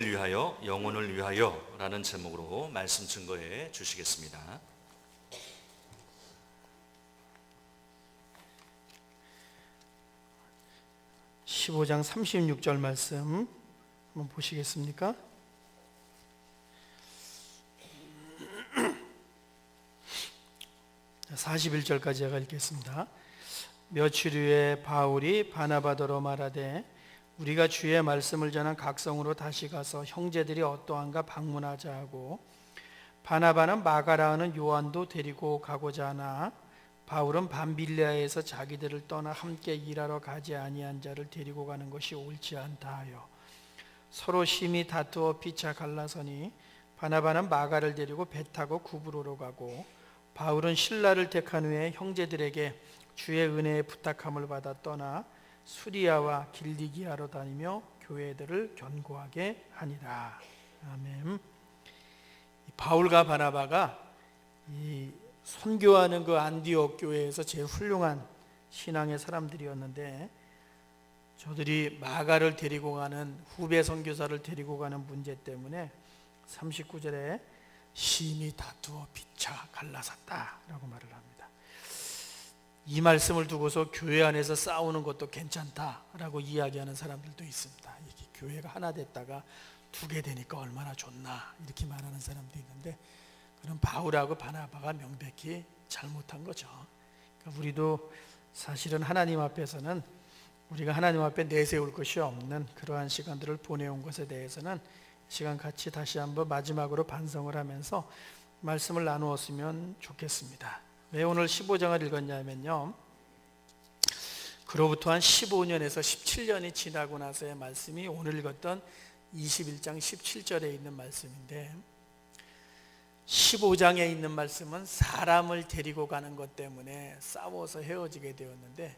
위하여 영혼을 위하여라는 제목으로 말씀 증거해 주시겠습니다. 십오 장 36절 말씀 한번 보시겠습니까? 자, 41절까지 제가 읽겠습니다. 며칠 후에 바울이 바나바더로 말하되 우리가 주의 말씀을 전한 각성으로 다시 가서 형제들이 어떠한가 방문하자 하고 바나바는 마가라는 요한도 데리고 가고자 하나 바울은 밤빌레아에서 자기들을 떠나 함께 일하러 가지 아니한 자를 데리고 가는 것이 옳지 않다 하여 서로 심히 다투어 피차 갈라서니 바나바는 마가를 데리고 배 타고 구브로로 가고 바울은 신라를 택한 후에 형제들에게 주의 은혜에 부탁함을 받아 떠나 수리아와 길리기아로 다니며 교회들을 견고하게 하니라. 아멘. 이 바울과 바나바가 이 선교하는 그 안디옥 교회에서 제일 훌륭한 신앙의 사람들이었는데 저들이 마가를 데리고 가는 후배 선교사를 데리고 가는 문제 때문에 39절에 심히 다투어 피차 갈라섰다라고 말을 합니다. 이 말씀을 두고서 교회 안에서 싸우는 것도 괜찮다라고 이야기하는 사람들도 있습니다. 이게 교회가 하나 됐다가 두 개 되니까 얼마나 좋나 이렇게 말하는 사람도 있는데 그럼 바울하고 바나바가 명백히 잘못한 거죠. 그러니까 우리도 사실은 하나님 앞에서는 우리가 하나님 앞에 내세울 것이 없는 그러한 시간들을 보내온 것에 대해서는 시간 같이 다시 한번 마지막으로 반성을 하면서 말씀을 나누었으면 좋겠습니다. 왜 오늘 15장을 읽었냐면요. 그로부터 한 15년에서 17년이 지나고 나서의 말씀이 오늘 읽었던 21장 17절에 있는 말씀인데 15장에 있는 말씀은 사람을 데리고 가는 것 때문에 싸워서 헤어지게 되었는데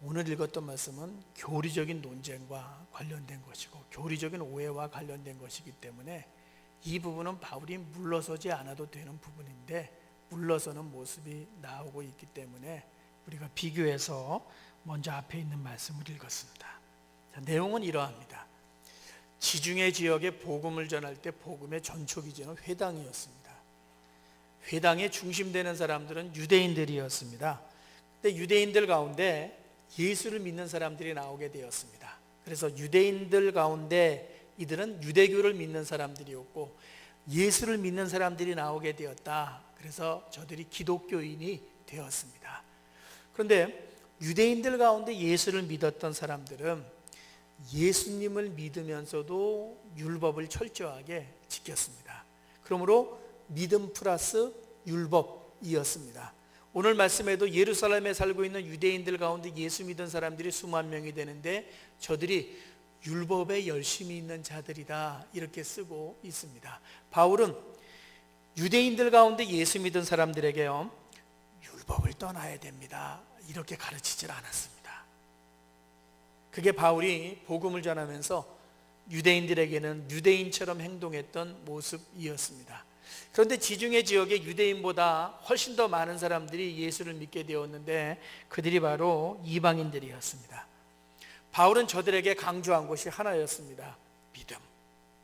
오늘 읽었던 말씀은 교리적인 논쟁과 관련된 것이고 교리적인 오해와 관련된 것이기 때문에 이 부분은 바울이 물러서지 않아도 되는 부분인데 물러서는 모습이 나오고 있기 때문에 우리가 비교해서 먼저 앞에 있는 말씀을 읽었습니다. 자, 내용은 이러합니다. 지중해 지역에 복음을 전할 때 복음의 전초 기지는 회당이었습니다. 회당에 중심되는 사람들은 유대인들이었습니다. 근데 유대인들 가운데 예수를 믿는 사람들이 나오게 되었습니다. 그래서 유대인들 가운데 이들은 유대교를 믿는 사람들이었고 예수를 믿는 사람들이 나오게 되었다. 그래서 저들이 기독교인이 되었습니다. 그런데 유대인들 가운데 예수를 믿었던 사람들은 예수님을 믿으면서도 율법을 철저하게 지켰습니다. 그러므로 믿음 플러스 율법이었습니다. 오늘 말씀에도 예루살렘에 살고 있는 유대인들 가운데 예수 믿은 사람들이 수만 명이 되는데 저들이 율법에 열심히 있는 자들이다 이렇게 쓰고 있습니다. 바울은 유대인들 가운데 예수 믿은 사람들에게요 율법을 떠나야 됩니다 이렇게 가르치질 않았습니다. 그게 바울이 복음을 전하면서 유대인들에게는 유대인처럼 행동했던 모습이었습니다. 그런데 지중해 지역의 유대인보다 훨씬 더 많은 사람들이 예수를 믿게 되었는데 그들이 바로 이방인들이었습니다. 바울은 저들에게 강조한 것이 하나였습니다. 믿음.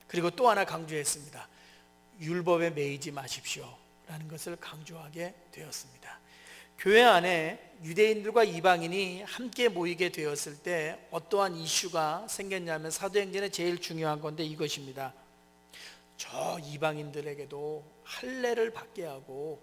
그리고 또 하나 강조했습니다. 율법에 매이지 마십시오. 라는 것을 강조하게 되었습니다. 교회 안에 유대인들과 이방인이 함께 모이게 되었을 때 어떠한 이슈가 생겼냐면 사도행전에 제일 중요한 건데 이것입니다. 저 이방인들에게도 할례를 받게 하고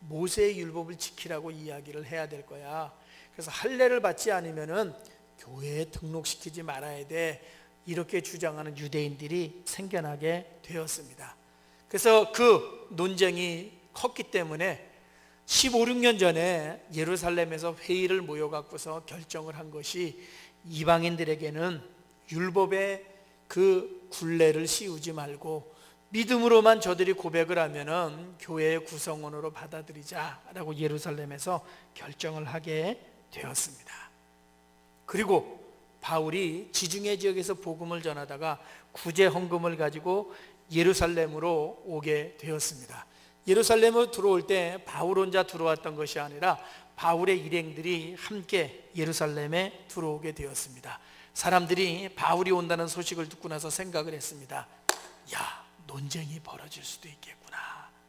모세의 율법을 지키라고 이야기를 해야 될 거야. 그래서 할례를 받지 않으면은 교회에 등록시키지 말아야 돼. 이렇게 주장하는 유대인들이 생겨나게 되었습니다. 그래서 그 논쟁이 컸기 때문에 15, 16년 전에 예루살렘에서 회의를 모여갖고서 결정을 한 것이 이방인들에게는 율법의 그 굴레를 씌우지 말고 믿음으로만 저들이 고백을 하면은 교회의 구성원으로 받아들이자라고 예루살렘에서 결정을 하게 되었습니다. 그리고 바울이 지중해 지역에서 복음을 전하다가 구제 헌금을 가지고 예루살렘으로 오게 되었습니다. 예루살렘으로 들어올 때 바울 혼자 들어왔던 것이 아니라 바울의 일행들이 함께 예루살렘에 들어오게 되었습니다. 사람들이 바울이 온다는 소식을 듣고 나서 생각을 했습니다. 야, 논쟁이 벌어질 수도 있겠구나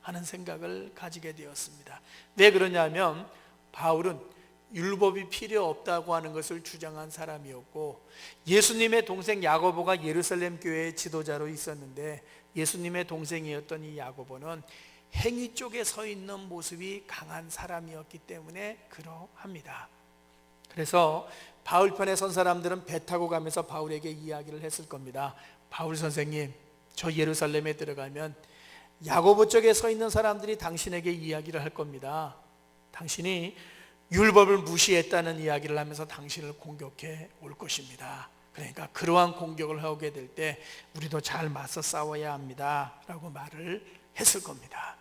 하는 생각을 가지게 되었습니다. 왜 그러냐면 바울은 율법이 필요 없다고 하는 것을 주장한 사람이었고 예수님의 동생 야고보가 예루살렘 교회의 지도자로 있었는데 예수님의 동생이었던 이 야고보는 행위 쪽에 서 있는 모습이 강한 사람이었기 때문에 그러합니다. 그래서 바울 편에 선 사람들은 배 타고 가면서 바울에게 이야기를 했을 겁니다. 바울 선생님, 저 예루살렘에 들어가면 야고보 쪽에 서 있는 사람들이 당신에게 이야기를 할 겁니다. 당신이 율법을 무시했다는 이야기를 하면서 당신을 공격해 올 것입니다. 그러니까 그러한 공격을 하게 될 때 우리도 잘 맞서 싸워야 합니다라고 말을 했을 겁니다.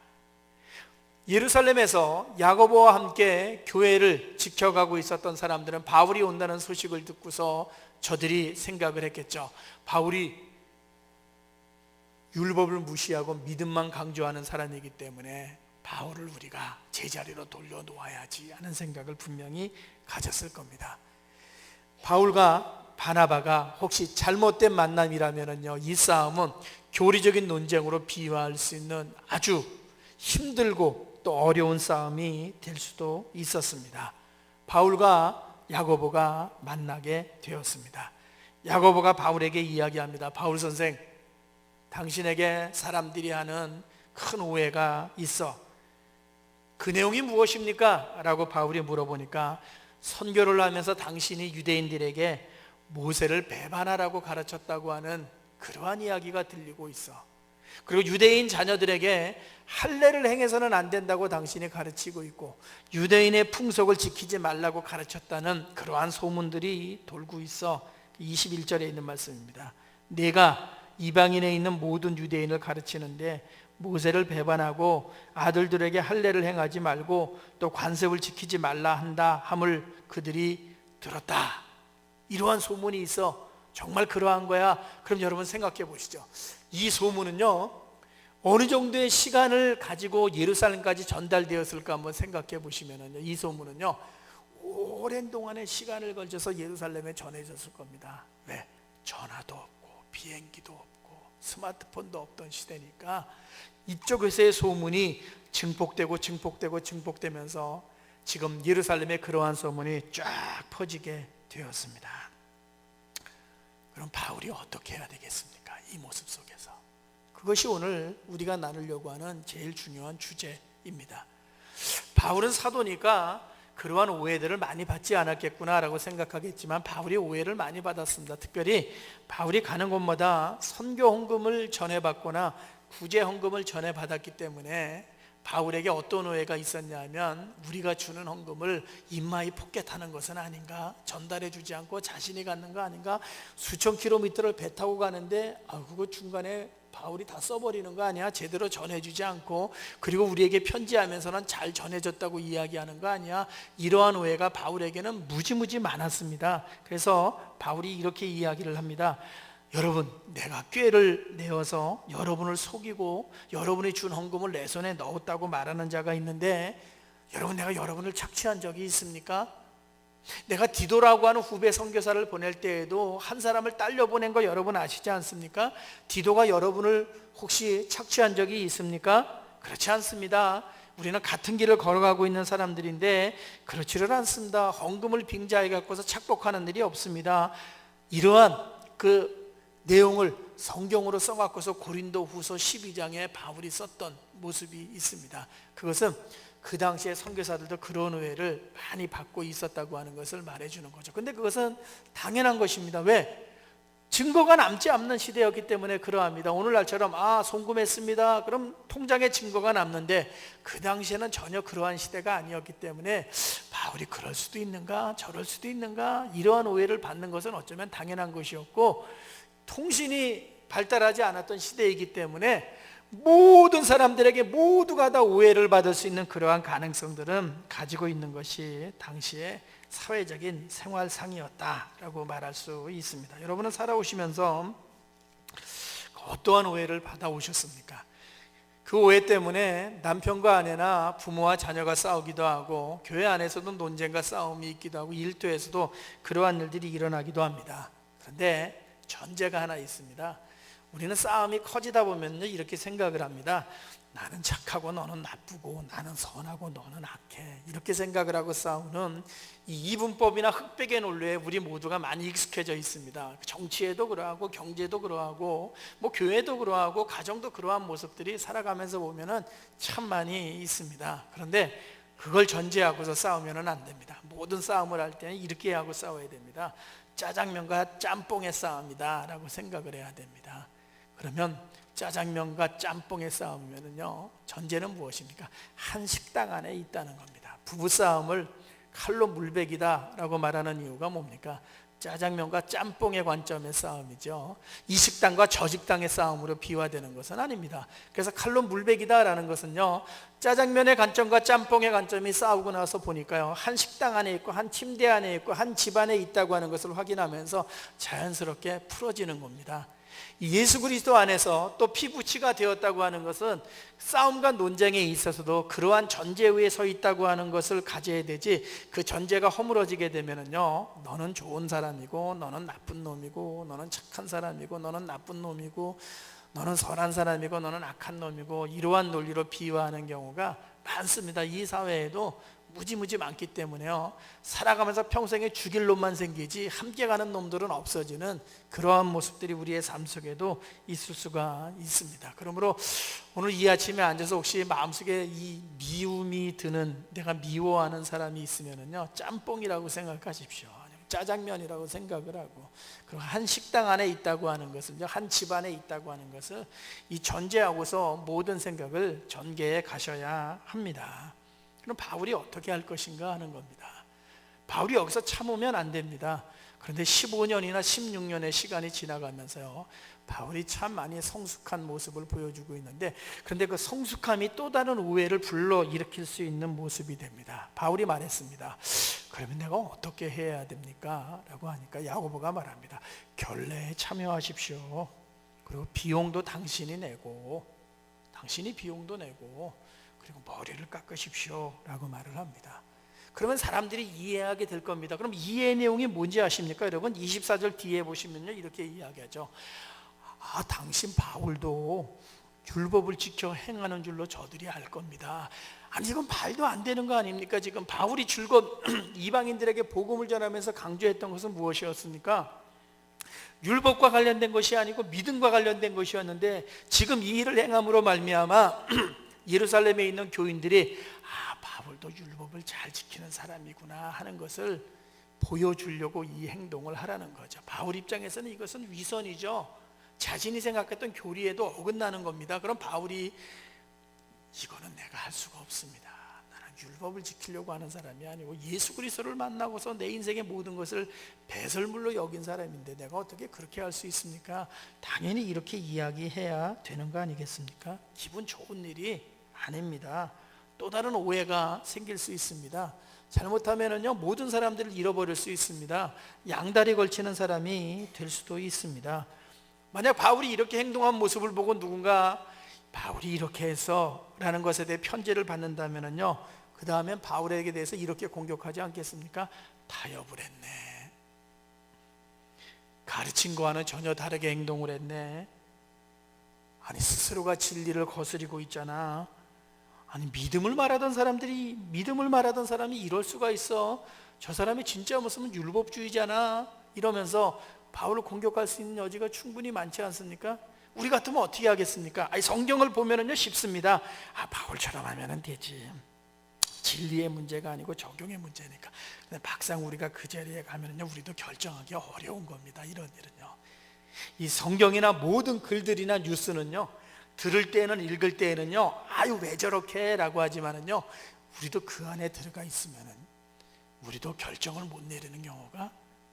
예루살렘에서 야고보와 함께 교회를 지켜가고 있었던 사람들은 바울이 온다는 소식을 듣고서 저들이 생각을 했겠죠. 바울이 율법을 무시하고 믿음만 강조하는 사람이기 때문에 바울을 우리가 제자리로 돌려놓아야지 하는 생각을 분명히 가졌을 겁니다. 바울과 바나바가 혹시 잘못된 만남이라면요, 이 싸움은 교리적인 논쟁으로 비유할 수 있는 아주 힘들고 또 어려운 싸움이 될 수도 있었습니다. 바울과 야고보가 만나게 되었습니다. 야고보가 바울에게 이야기합니다. 바울 선생, 당신에게 사람들이 하는 큰 오해가 있어. 그 내용이 무엇입니까? 라고 바울이 물어보니까 선교를 하면서 당신이 유대인들에게 모세를 배반하라고 가르쳤다고 하는 그러한 이야기가 들리고 있어. 그리고 유대인 자녀들에게 할례를 행해서는 안 된다고 당신이 가르치고 있고 유대인의 풍속을 지키지 말라고 가르쳤다는 그러한 소문들이 돌고 있어. 21절에 있는 말씀입니다. 내가 이방인에 있는 모든 유대인을 가르치는데 모세를 배반하고 아들들에게 할례를 행하지 말고 또 관습을 지키지 말라 한다 함을 그들이 들었다. 이러한 소문이 있어 정말 그러한 거야. 그럼 여러분 생각해 보시죠. 이 소문은요 어느 정도의 시간을 가지고 예루살렘까지 전달되었을까 한번 생각해 보시면은요 이 소문은요 오랜 동안의 시간을 걸쳐서 예루살렘에 전해졌을 겁니다. 왜? 전화도 없고 비행기도 없고 스마트폰도 없던 시대니까 이쪽에서의 소문이 증폭되고 증폭되고 증폭되면서 지금 예루살렘의 그러한 소문이 쫙 퍼지게 되었습니다. 그럼 바울이 어떻게 해야 되겠습니까? 이 모습 속에서. 그것이 오늘 우리가 나누려고 하는 제일 중요한 주제입니다. 바울은 사도니까 그러한 오해들을 많이 받지 않았겠구나라고 생각하겠지만 바울이 오해를 많이 받았습니다. 특별히 바울이 가는 곳마다 선교 헌금을 전해받거나 구제 헌금을 전해받았기 때문에 바울에게 어떤 오해가 있었냐면 우리가 주는 헌금을 입마이 포켓하는 것은 아닌가 전달해 주지 않고 자신이 갖는 거 아닌가 수천 킬로미터를 배 타고 가는데 아 그거 중간에 바울이 다 써버리는 거 아니야? 제대로 전해주지 않고 그리고 우리에게 편지하면서는 잘 전해졌다고 이야기하는 거 아니야? 이러한 오해가 바울에게는 무지무지 많았습니다. 그래서 바울이 이렇게 이야기를 합니다. 여러분, 내가 꾀를 내어서 여러분을 속이고 여러분이 준 헌금을 내 손에 넣었다고 말하는 자가 있는데 여러분 내가 여러분을 착취한 적이 있습니까? 내가 디도라고 하는 후배 선교사를 보낼 때에도 한 사람을 딸려 보낸 거 여러분 아시지 않습니까? 디도가 여러분을 혹시 착취한 적이 있습니까? 그렇지 않습니다. 우리는 같은 길을 걸어가고 있는 사람들인데 그렇지를 않습니다. 헌금을 빙자해 갖고서 착복하는 일이 없습니다. 이러한 그 내용을 성경으로 써 갖고서 고린도 후서 12장에 바울이 썼던 모습이 있습니다. 그것은 그 당시에 선교사들도 그런 오해를 많이 받고 있었다고 하는 것을 말해주는 거죠. 근데 그것은 당연한 것입니다. 왜? 증거가 남지 않는 시대였기 때문에 그러합니다. 오늘날처럼 아 송금했습니다. 그럼 통장에 증거가 남는데 그 당시에는 전혀 그러한 시대가 아니었기 때문에 바울이 그럴 수도 있는가 저럴 수도 있는가 이러한 오해를 받는 것은 어쩌면 당연한 것이었고 통신이 발달하지 않았던 시대이기 때문에 모든 사람들에게 모두가 다 오해를 받을 수 있는 그러한 가능성들은 가지고 있는 것이 당시의 사회적인 생활상이었다라고 말할 수 있습니다. 여러분은 살아오시면서 어떠한 오해를 받아오셨습니까? 그 오해 때문에 남편과 아내나 부모와 자녀가 싸우기도 하고 교회 안에서도 논쟁과 싸움이 있기도 하고 일터에서도 그러한 일들이 일어나기도 합니다. 그런데 전제가 하나 있습니다. 우리는 싸움이 커지다 보면요 이렇게 생각을 합니다. 나는 착하고 너는 나쁘고 나는 선하고 너는 악해 이렇게 생각을 하고 싸우는 이 이분법이나 흑백의 논리에 우리 모두가 많이 익숙해져 있습니다. 정치에도 그러하고 경제도 그러하고 뭐 교회도 그러하고 가정도 그러한 모습들이 살아가면서 보면은 참 많이 있습니다. 그런데 그걸 전제하고서 싸우면은 안 됩니다. 모든 싸움을 할 때는 이렇게 하고 싸워야 됩니다. 짜장면과 짬뽕의 싸움이다라고 생각을 해야 됩니다. 그러면 짜장면과 짬뽕의 싸움이면요 전제는 무엇입니까? 한 식당 안에 있다는 겁니다. 부부 싸움을 칼로 물베기다라고 말하는 이유가 뭡니까? 짜장면과 짬뽕의 관점의 싸움이죠. 이 식당과 저 식당의 싸움으로 비화되는 것은 아닙니다. 그래서 칼로 물베기다라는 것은요. 짜장면의 관점과 짬뽕의 관점이 싸우고 나서 보니까요. 한 식당 안에 있고 한 침대 안에 있고 한 집안에 있다고 하는 것을 확인하면서 자연스럽게 풀어지는 겁니다. 예수 그리스도 안에서 또 피부치가 되었다고 하는 것은 싸움과 논쟁에 있어서도 그러한 전제 위에 서 있다고 하는 것을 가져야 되지 그 전제가 허물어지게 되면은요 너는 좋은 사람이고 너는 나쁜 놈이고 너는 착한 사람이고 너는 나쁜 놈이고 너는 선한 사람이고 너는 악한 놈이고 이러한 논리로 비유하는 경우가 많습니다. 이 사회에도 무지무지 많기 때문에요. 살아가면서 평생에 죽일 놈만 생기지 함께 가는 놈들은 없어지는 그러한 모습들이 우리의 삶 속에도 있을 수가 있습니다. 그러므로 오늘 이 아침에 앉아서 혹시 마음속에 이 미움이 드는 내가 미워하는 사람이 있으면은요 짬뽕이라고 생각하십시오. 짜장면이라고 생각을 하고 그리고 한 식당 안에 있다고 하는 것을 한 집안에 있다고 하는 것을 이 전제하고서 모든 생각을 전개해 가셔야 합니다. 그럼 바울이 어떻게 할 것인가 하는 겁니다. 바울이 여기서 참으면 안 됩니다. 그런데 15년이나 16년의 시간이 지나가면서요. 바울이 참 많이 성숙한 모습을 보여주고 있는데 그런데 그 성숙함이 또 다른 오해를 불러 일으킬 수 있는 모습이 됩니다. 바울이 말했습니다. 그러면 내가 어떻게 해야 됩니까? 라고 하니까 야고보가 말합니다. 결례에 참여하십시오. 그리고 비용도 당신이 내고 당신이 비용도 내고 그리고 머리를 깎으십시오 라고 말을 합니다. 그러면 사람들이 이해하게 될 겁니다. 그럼 이해 내용이 뭔지 아십니까? 여러분? 24절 뒤에 보시면요 이렇게 이야기하죠. 아 당신 바울도 율법을 지켜 행하는 줄로 저들이 알 겁니다. 아니 이건 말도 안 되는 거 아닙니까? 지금 바울이 줄곧 이방인들에게 복음을 전하면서 강조했던 것은 무엇이었습니까? 율법과 관련된 것이 아니고 믿음과 관련된 것이었는데 지금 이 일을 행함으로 말미암아 예루살렘에 있는 교인들이 아 바울도 율법을 잘 지키는 사람이구나 하는 것을 보여주려고 이 행동을 하라는 거죠. 바울 입장에서는 이것은 위선이죠. 자신이 생각했던 교리에도 어긋나는 겁니다. 그럼 바울이 이거는 내가 할 수가 없습니다. 나는 율법을 지키려고 하는 사람이 아니고 예수 그리스도를 만나고서 내 인생의 모든 것을 배설물로 여긴 사람인데 내가 어떻게 그렇게 할 수 있습니까? 당연히 이렇게 이야기해야 되는 거 아니겠습니까? 기분 좋은 일이 아닙니다. 또 다른 오해가 생길 수 있습니다. 잘못하면은요 모든 사람들을 잃어버릴 수 있습니다. 양다리 걸치는 사람이 될 수도 있습니다. 만약 바울이 이렇게 행동한 모습을 보고 누군가 바울이 이렇게 해서 라는 것에 대해 편지를 받는다면은요 그 다음엔 바울에게 대해서 이렇게 공격하지 않겠습니까? 타협을 했네. 가르친 거와는 전혀 다르게 행동을 했네. 아니 스스로가 진리를 거스리고 있잖아. 아니 믿음을 말하던 사람들이 믿음을 말하던 사람이 이럴 수가 있어. 저 사람이 진짜 무슨 율법주의잖아. 이러면서 바울을 공격할 수 있는 여지가 충분히 많지 않습니까? 우리 같으면 어떻게 하겠습니까? 아니 성경을 보면은요 쉽습니다. 아 바울처럼 하면은 되지. 진리의 문제가 아니고 적용의 문제니까. 근데 막상 우리가 그 자리에 가면은요 우리도 결정하기 어려운 겁니다. 이런 일은요. 이 성경이나 모든 글들이나 뉴스는요 들을 때는 읽을 때에는요 아유 왜 저렇게 라고 하지만은요 우리도 그 안에 들어가 있으면은 우리도 결정을 못 내리는 경우가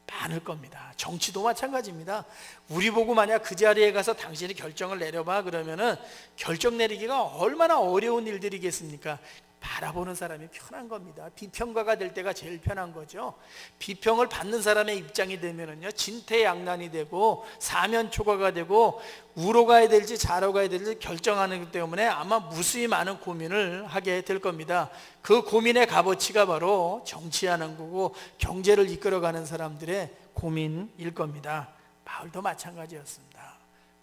많을 겁니다. 정치도 마찬가지입니다. 우리 보고 만약 그 자리에 가서 당신이 결정을 내려봐 그러면은 결정 내리기가 얼마나 어려운 일들이겠습니까? 바라보는 사람이 편한 겁니다. 비평가가 될 때가 제일 편한 거죠. 비평을 받는 사람의 입장이 되면은요, 진퇴양난이 되고 사면초가가 되고 우로 가야 될지 자로 가야 될지 결정하는 것 때문에 아마 무수히 많은 고민을 하게 될 겁니다. 그 고민의 값어치가 바로 정치하는 거고 경제를 이끌어가는 사람들의 고민일 겁니다. 바울도 마찬가지였습니다.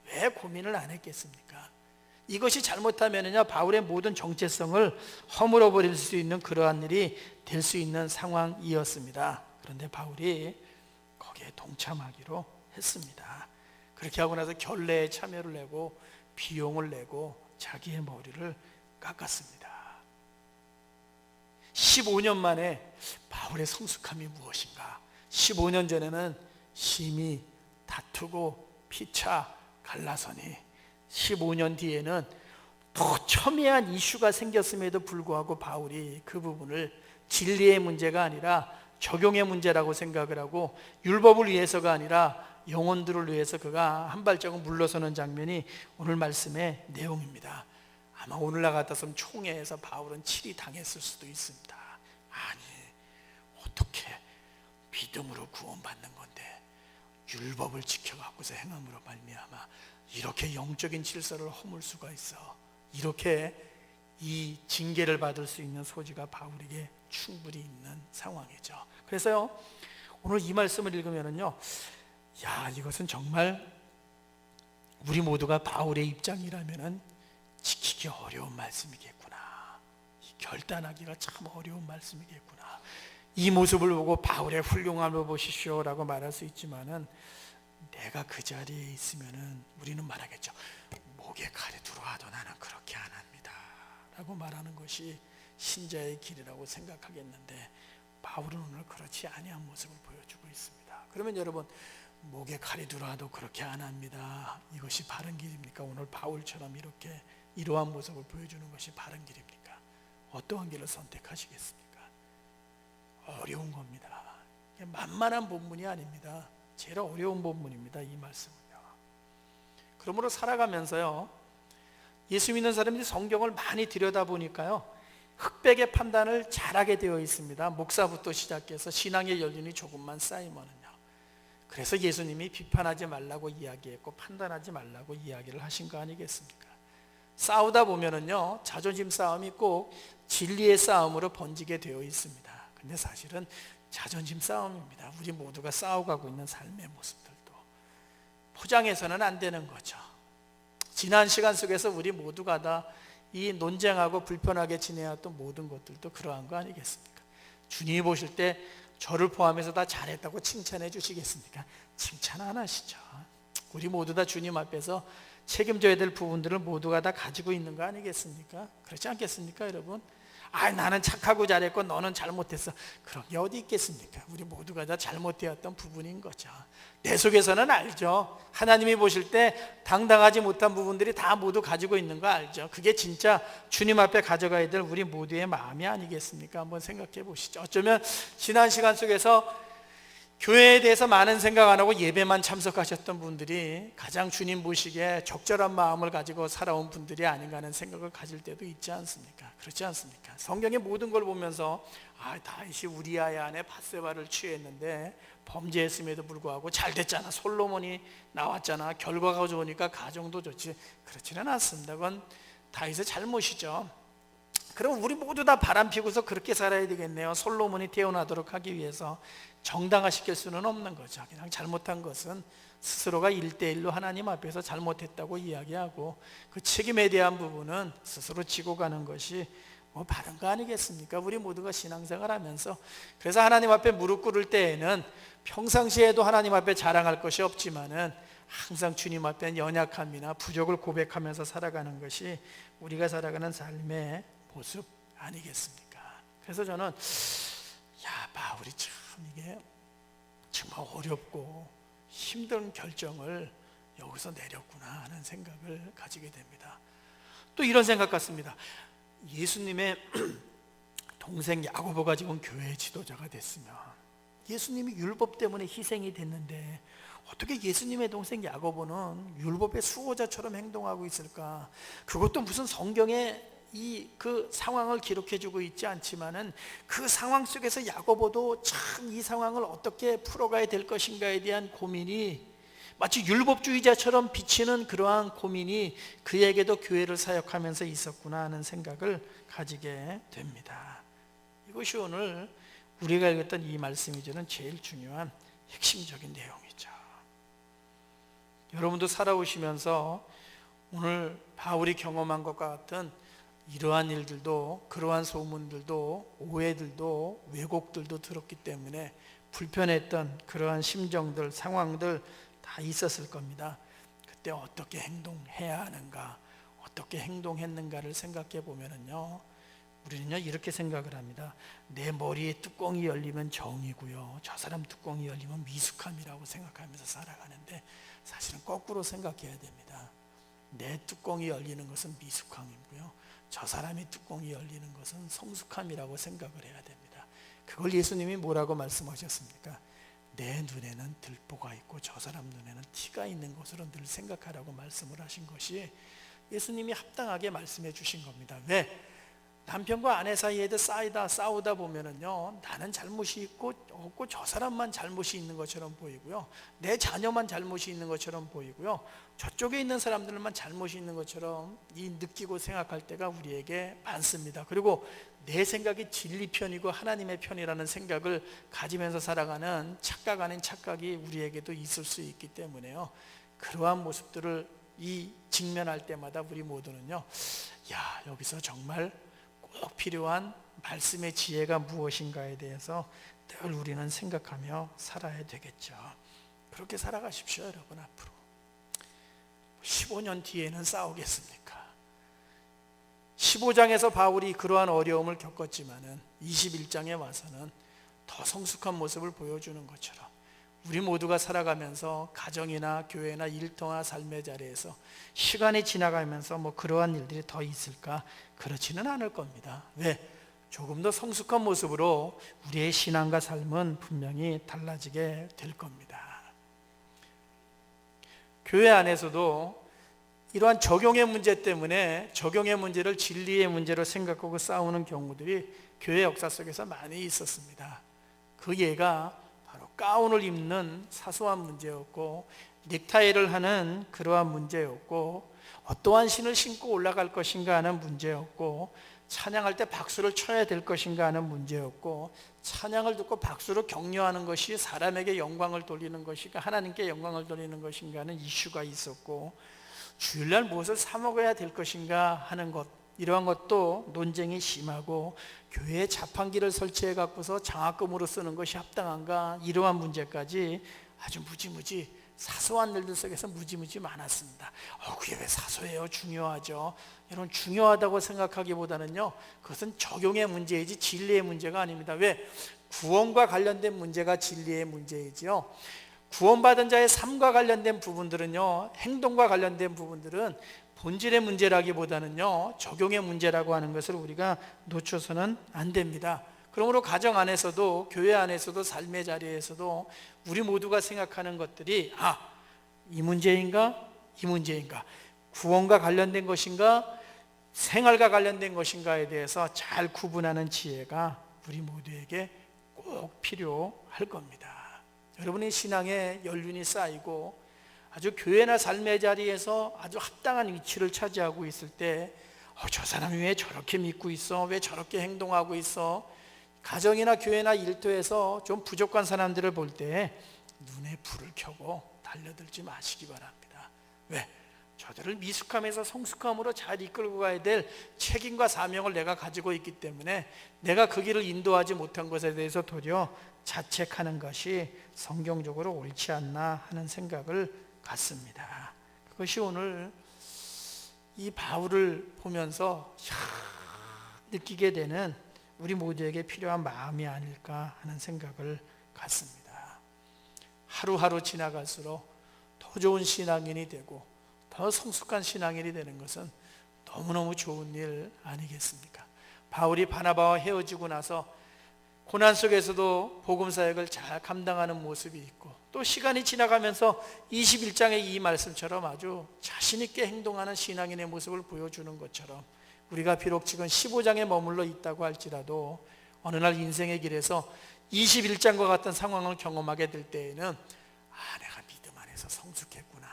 왜 고민을 안 했겠습니까? 이것이 잘못하면요 바울의 모든 정체성을 허물어 버릴 수 있는 그러한 일이 될 수 있는 상황이었습니다. 그런데 바울이 거기에 동참하기로 했습니다. 그렇게 하고 나서 결례에 참여를 내고 비용을 내고 자기의 머리를 깎았습니다. 15년 만에 바울의 성숙함이 무엇인가? 15년 전에는 심히 다투고 피차 갈라서니 15년 뒤에는 더 첨예한 이슈가 생겼음에도 불구하고 바울이 그 부분을 진리의 문제가 아니라 적용의 문제라고 생각을 하고 율법을 위해서가 아니라 영혼들을 위해서 그가 한 발자국 물러서는 장면이 오늘 말씀의 내용입니다. 아마 오늘날 같았으면 총회에서 바울은 치리 당했을 수도 있습니다. 아니 어떻게 믿음으로 구원받는 건데 율법을 지켜갖고서 행함으로 말미암아 이렇게 영적인 질서를 허물 수가 있어 이렇게 이 징계를 받을 수 있는 소지가 바울에게 충분히 있는 상황이죠. 그래서요 오늘 이 말씀을 읽으면은요, 야 이것은 정말 우리 모두가 바울의 입장이라면은 지키기 어려운 말씀이겠구나. 이 결단하기가 참 어려운 말씀이겠구나. 이 모습을 보고 바울의 훌륭함을 보시오라고 말할 수 있지만은 내가 그 자리에 있으면은 우리는 말하겠죠. 목에 칼이 들어와도 나는 그렇게 안 합니다. 라고 말하는 것이 신자의 길이라고 생각하겠는데 바울은 오늘 그렇지 아니한 모습을 보여주고 있습니다. 그러면 여러분 목에 칼이 들어와도 그렇게 안 합니다. 이것이 바른 길입니까? 오늘 바울처럼 이렇게 이러한 모습을 보여주는 것이 바른 길입니까? 어떠한 길을 선택하시겠습니까? 어려운 겁니다. 만만한 본문이 아닙니다. 제일 어려운 본문입니다. 이 말씀은요. 그러므로 살아가면서요. 예수 믿는 사람들이 성경을 많이 들여다보니까요. 흑백의 판단을 잘하게 되어 있습니다. 목사부터 시작해서 신앙의 연륜이 조금만 쌓이면은요. 그래서 예수님이 비판하지 말라고 이야기했고 판단하지 말라고 이야기를 하신 거 아니겠습니까? 싸우다 보면은요. 자존심 싸움이 꼭 진리의 싸움으로 번지게 되어 있습니다. 근데 사실은 자존심 싸움입니다. 우리 모두가 싸워가고 있는 삶의 모습들도 포장해서는 안 되는 거죠. 지난 시간 속에서 우리 모두가 다 이 논쟁하고 불편하게 지내왔던 모든 것들도 그러한 거 아니겠습니까? 주님이 보실 때 저를 포함해서 다 잘했다고 칭찬해 주시겠습니까? 칭찬 안 하시죠. 우리 모두 다 주님 앞에서 책임져야 될 부분들을 모두가 다 가지고 있는 거 아니겠습니까? 그렇지 않겠습니까, 여러분? 아, 나는 착하고 잘했고 너는 잘못했어. 그런 게 어디 있겠습니까? 우리 모두가 다 잘못되었던 부분인 거죠. 내 속에서는 알죠. 하나님이 보실 때 당당하지 못한 부분들이 다 모두 가지고 있는 거 알죠. 그게 진짜 주님 앞에 가져가야 될 우리 모두의 마음이 아니겠습니까? 한번 생각해 보시죠. 어쩌면 지난 시간 속에서 교회에 대해서 많은 생각 안 하고 예배만 참석하셨던 분들이 가장 주님 보시기에 적절한 마음을 가지고 살아온 분들이 아닌가 하는 생각을 가질 때도 있지 않습니까? 그렇지 않습니까? 성경의 모든 걸 보면서 아, 다윗이 우리아의 아내 바세바를 취했는데 범죄했음에도 불구하고 잘 됐잖아. 솔로몬이 나왔잖아. 결과가 좋으니까 가정도 좋지. 그렇지는 않습니다. 그건 다윗의 잘못이죠. 그럼 우리 모두 다 바람 피고서 그렇게 살아야 되겠네요. 솔로몬이 태어나도록 하기 위해서 정당화시킬 수는 없는 거죠. 그냥 잘못한 것은 스스로가 일대일로 하나님 앞에서 잘못했다고 이야기하고 그 책임에 대한 부분은 스스로 지고 가는 것이 뭐 바른 거 아니겠습니까? 우리 모두가 신앙생활 하면서 그래서 하나님 앞에 무릎 꿇을 때에는 평상시에도 하나님 앞에 자랑할 것이 없지만은 항상 주님 앞에 연약함이나 부족을 고백하면서 살아가는 것이 우리가 살아가는 삶의 모습 아니겠습니까? 그래서 저는 야 바울이 참 이게 정말 어렵고 힘든 결정을 여기서 내렸구나 하는 생각을 가지게 됩니다. 또 이런 생각 같습니다. 예수님의 동생 야고보가 지금 교회 지도자가 됐으면 예수님이 율법 때문에 희생이 됐는데 어떻게 예수님의 동생 야고보는 율법의 수호자처럼 행동하고 있을까? 그것도 무슨 성경에 이 그 상황을 기록해 주고 있지 않지만은 그 상황 속에서 야고보도 참 이 상황을 어떻게 풀어가야 될 것인가에 대한 고민이 마치 율법주의자처럼 비치는 그러한 고민이 그에게도 교회를 사역하면서 있었구나 하는 생각을 가지게 됩니다. 이것이 오늘 우리가 읽었던 이 말씀이 주는 제일 중요한 핵심적인 내용이죠. 여러분도 살아오시면서 오늘 바울이 경험한 것과 같은 이러한 일들도 그러한 소문들도 오해들도 왜곡들도 들었기 때문에 불편했던 그러한 심정들 상황들 다 있었을 겁니다. 그때 어떻게 행동해야 하는가 어떻게 행동했는가를 생각해 보면은요 우리는요 이렇게 생각을 합니다. 내 머리에 뚜껑이 열리면 정이고요. 저 사람 뚜껑이 열리면 미숙함이라고 생각하면서 살아가는데 사실은 거꾸로 생각해야 됩니다. 내 뚜껑이 열리는 것은 미숙함이고요. 저 사람의 뚜껑이 열리는 것은 성숙함이라고 생각을 해야 됩니다. 그걸 예수님이 뭐라고 말씀하셨습니까? 내 눈에는 들보가 있고 저 사람 눈에는 티가 있는 것으로 늘 생각하라고 말씀을 하신 것이 예수님이 합당하게 말씀해 주신 겁니다. 왜? 남편과 아내 사이에도 쌓이다 싸우다 보면은요 나는 잘못이 있고 없고 저 사람만 잘못이 있는 것처럼 보이고요 내 자녀만 잘못이 있는 것처럼 보이고요 저쪽에 있는 사람들만 잘못이 있는 것처럼 이 느끼고 생각할 때가 우리에게 많습니다 그리고 내 생각이 진리 편이고 하나님의 편이라는 생각을 가지면서 살아가는 착각 아닌 착각이 우리에게도 있을 수 있기 때문에요 그러한 모습들을 이 직면할 때마다 우리 모두는요 야 여기서 정말 꼭 필요한 말씀의 지혜가 무엇인가에 대해서 늘 우리는 생각하며 살아야 되겠죠. 그렇게 살아가십시오, 여러분 앞으로. 15년 뒤에는 싸우겠습니까? 15장에서 바울이 그러한 어려움을 겪었지만은 21장에 와서는 더 성숙한 모습을 보여주는 것처럼 우리 모두가 살아가면서 가정이나 교회나 일터나 삶의 자리에서 시간이 지나가면서 뭐 그러한 일들이 더 있을까? 그렇지는 않을 겁니다. 왜? 조금 더 성숙한 모습으로 우리의 신앙과 삶은 분명히 달라지게 될 겁니다. 교회 안에서도 이러한 적용의 문제 때문에 적용의 문제를 진리의 문제로 생각하고 싸우는 경우들이 교회 역사 속에서 많이 있었습니다. 그 예가 바로 가운을 입는 사소한 문제였고 넥타이를 하는 그러한 문제였고 어떠한 신을 신고 올라갈 것인가 하는 문제였고 찬양할 때 박수를 쳐야 될 것인가 하는 문제였고 찬양을 듣고 박수로 격려하는 것이 사람에게 영광을 돌리는 것인가 하나님께 영광을 돌리는 것인가 하는 이슈가 있었고 주일날 무엇을 사 먹어야 될 것인가 하는 것 이러한 것도 논쟁이 심하고 교회에 자판기를 설치해 갖고서 장학금으로 쓰는 것이 합당한가 이러한 문제까지 아주 무지무지 사소한 일들 속에서 무지무지 많았습니다. 어, 그게 왜 사소해요? 중요하죠. 여러분 중요하다고 생각하기보다는요. 그것은 적용의 문제이지 진리의 문제가 아닙니다. 왜? 구원과 관련된 문제가 진리의 문제이지요. 구원받은 자의 삶과 관련된 부분들은요. 행동과 관련된 부분들은 본질의 문제라기보다는요. 적용의 문제라고 하는 것을 우리가 놓쳐서는 안 됩니다. 그러므로 가정 안에서도 교회 안에서도 삶의 자리에서도 우리 모두가 생각하는 것들이 아, 이 문제인가? 이 문제인가? 구원과 관련된 것인가? 생활과 관련된 것인가에 대해서 잘 구분하는 지혜가 우리 모두에게 꼭 필요할 겁니다. 여러분의 신앙에 연륜이 쌓이고 아주 교회나 삶의 자리에서 아주 합당한 위치를 차지하고 있을 때, 어, 저 사람이 왜 저렇게 믿고 있어? 왜 저렇게 행동하고 있어? 가정이나 교회나 일터에서 좀 부족한 사람들을 볼 때 눈에 불을 켜고 달려들지 마시기 바랍니다. 왜? 저들을 미숙함에서 성숙함으로 잘 이끌고 가야 될 책임과 사명을 내가 가지고 있기 때문에 내가 그 길을 인도하지 못한 것에 대해서 도리어 자책하는 것이 성경적으로 옳지 않나 하는 생각을 갖습니다. 그것이 오늘 이 바울을 보면서 느끼게 되는 우리 모두에게 필요한 마음이 아닐까 하는 생각을 갖습니다. 하루하루 지나갈수록 더 좋은 신앙인이 되고 더 성숙한 신앙인이 되는 것은 너무너무 좋은 일 아니겠습니까? 바울이 바나바와 헤어지고 나서 고난 속에서도 복음 사역을 잘 감당하는 모습이 있고 또 시간이 지나가면서 21장의 이 말씀처럼 아주 자신 있게 행동하는 신앙인의 모습을 보여주는 것처럼 우리가 비록 지금 15장에 머물러 있다고 할지라도 어느 날 인생의 길에서 21장과 같은 상황을 경험하게 될 때에는 아 내가 믿음 안에서 성숙했구나.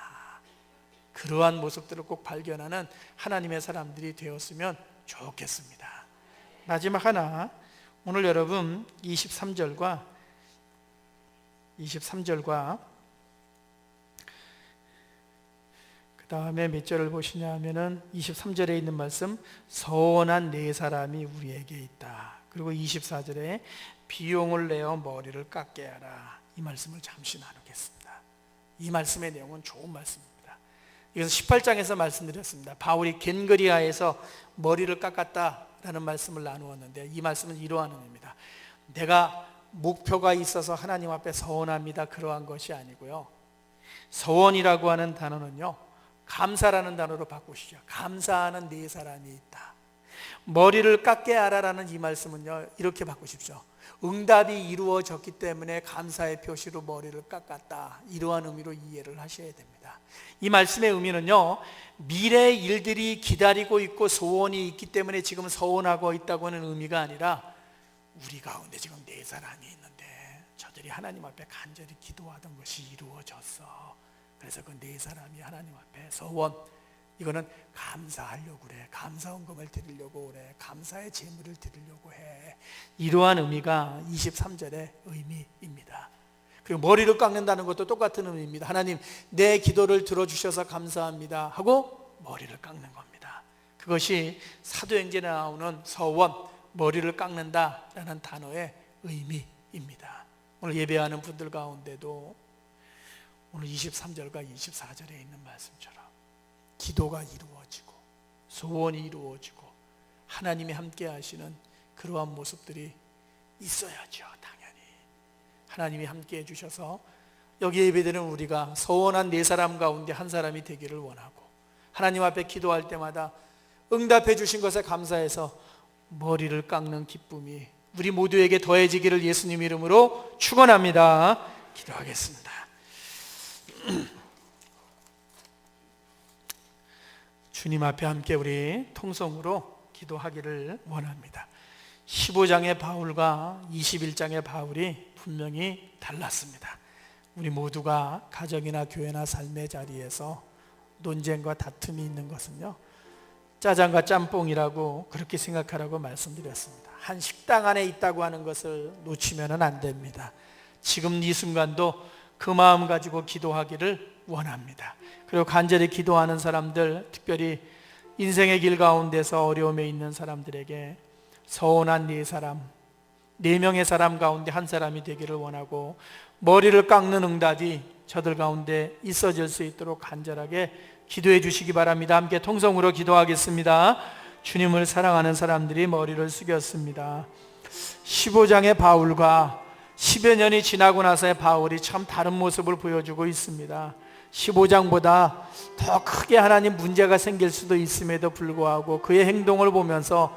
그러한 모습들을 꼭 발견하는 하나님의 사람들이 되었으면 좋겠습니다. 마지막 하나. 오늘 여러분 23절과 23절과 다음에 몇 절을 보시냐 하면은 23절에 있는 말씀 서원한 네 사람이 우리에게 있다. 그리고 24절에 비용을 내어 머리를 깎게 하라. 이 말씀을 잠시 나누겠습니다. 이 말씀의 내용은 좋은 말씀입니다. 이것은 18장에서 말씀드렸습니다. 바울이 겐거리아에서 머리를 깎았다라는 말씀을 나누었는데 이 말씀은 이러한 의미입니다. 내가 목표가 있어서 하나님 앞에 서원합니다. 그러한 것이 아니고요. 서원이라고 하는 단어는요. 감사라는 단어로 바꾸시죠. 감사하는 네 사람이 있다. 머리를 깎게 하라라는 이 말씀은요. 이렇게 바꾸십시오. 응답이 이루어졌기 때문에 감사의 표시로 머리를 깎았다. 이러한 의미로 이해를 하셔야 됩니다. 이 말씀의 의미는요. 미래 일들이 기다리고 있고 소원이 있기 때문에 지금 서원하고 있다고 하는 의미가 아니라 우리 가운데 지금 네 사람이 있는데 저들이 하나님 앞에 간절히 기도하던 것이 이루어졌어. 그래서 그 네 사람이 하나님 앞에 서원 이거는 감사하려고 그래. 감사 헌금을 드리려고 그래. 감사의 제물을 드리려고 해. 이러한 의미가 23절의 의미입니다. 그리고 머리를 깎는다는 것도 똑같은 의미입니다. 하나님 내 기도를 들어주셔서 감사합니다 하고 머리를 깎는 겁니다. 그것이 사도행전에 나오는 서원 머리를 깎는다라는 단어의 의미입니다. 오늘 예배하는 분들 가운데도 오늘 23절과 24절에 있는 말씀처럼 기도가 이루어지고 소원이 이루어지고 하나님이 함께 하시는 그러한 모습들이 있어야죠. 당연히 하나님이 함께 해주셔서 여기 예배드리는 우리가 서원한 네 사람 가운데 한 사람이 되기를 원하고 하나님 앞에 기도할 때마다 응답해 주신 것에 감사해서 머리를 깎는 기쁨이 우리 모두에게 더해지기를 예수님 이름으로 축원합니다. 기도하겠습니다. 주님 앞에 함께 우리 통성으로 기도하기를 원합니다. 15장의 바울과 21장의 바울이 분명히 달랐습니다. 우리 모두가 가정이나 교회나 삶의 자리에서 논쟁과 다툼이 있는 것은요. 짜장과 짬뽕이라고 그렇게 생각하라고 말씀드렸습니다. 한 식당 안에 있다고 하는 것을 놓치면 안 됩니다. 지금 이 순간도 그 마음 가지고 기도하기를 원합니다. 그리고 간절히 기도하는 사람들, 특별히 인생의 길 가운데서 어려움에 있는 사람들에게 서운한 네 사람, 네 명의 사람 가운데 한 사람이 되기를 원하고 머리를 깎는 응답이 저들 가운데 있어질 수 있도록 간절하게 기도해 주시기 바랍니다. 함께 통성으로 기도하겠습니다. 주님을 사랑하는 사람들이 머리를 숙였습니다. 15장의 바울과 10여 년이 지나고 나서의 바울이 참 다른 모습을 보여주고 있습니다. 15장보다 더 크게 하나님 문제가 생길 수도 있음에도 불구하고 그의 행동을 보면서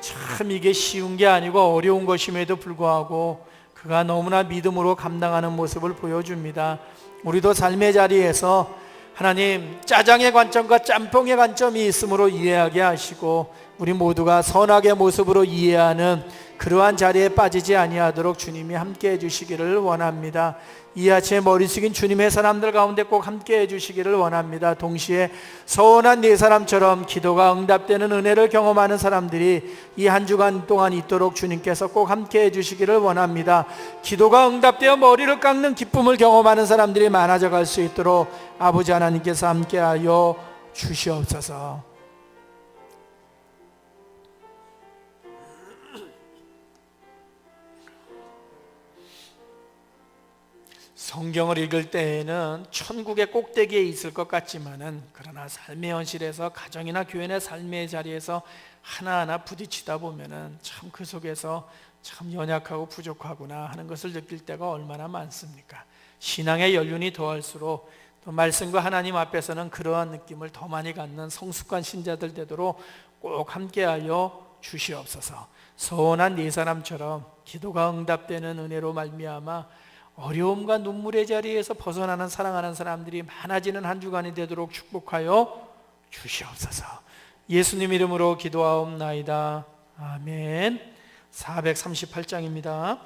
참 이게 쉬운 게 아니고 어려운 것임에도 불구하고 그가 너무나 믿음으로 감당하는 모습을 보여줍니다. 우리도 삶의 자리에서 하나님 짜장의 관점과 짬뽕의 관점이 있으므로 이해하게 하시고 우리 모두가 선악의 모습으로 이해하는 그러한 자리에 빠지지 아니하도록 주님이 함께 해주시기를 원합니다. 이 아침에 머리 숙인 주님의 사람들 가운데 꼭 함께 해주시기를 원합니다. 동시에 서운한 네 사람처럼 기도가 응답되는 은혜를 경험하는 사람들이 이 한 주간 동안 있도록 주님께서 꼭 함께 해주시기를 원합니다. 기도가 응답되어 머리를 깎는 기쁨을 경험하는 사람들이 많아져 갈 수 있도록 아버지 하나님께서 함께하여 주시옵소서. 성경을 읽을 때에는 천국의 꼭대기에 있을 것 같지만은 그러나 삶의 현실에서 가정이나 교회나 삶의 자리에서 하나하나 부딪히다 보면은 참 그 속에서 참 연약하고 부족하구나 하는 것을 느낄 때가 얼마나 많습니까? 신앙의 연륜이 더할수록 또 말씀과 하나님 앞에서는 그러한 느낌을 더 많이 갖는 성숙한 신자들 되도록 꼭 함께하여 주시옵소서. 서운한 네 사람처럼 기도가 응답되는 은혜로 말미암아 어려움과 눈물의 자리에서 벗어나는 사랑하는 사람들이 많아지는 한 주간이 되도록 축복하여 주시옵소서. 예수님 이름으로 기도하옵나이다. 아멘. 438장입니다.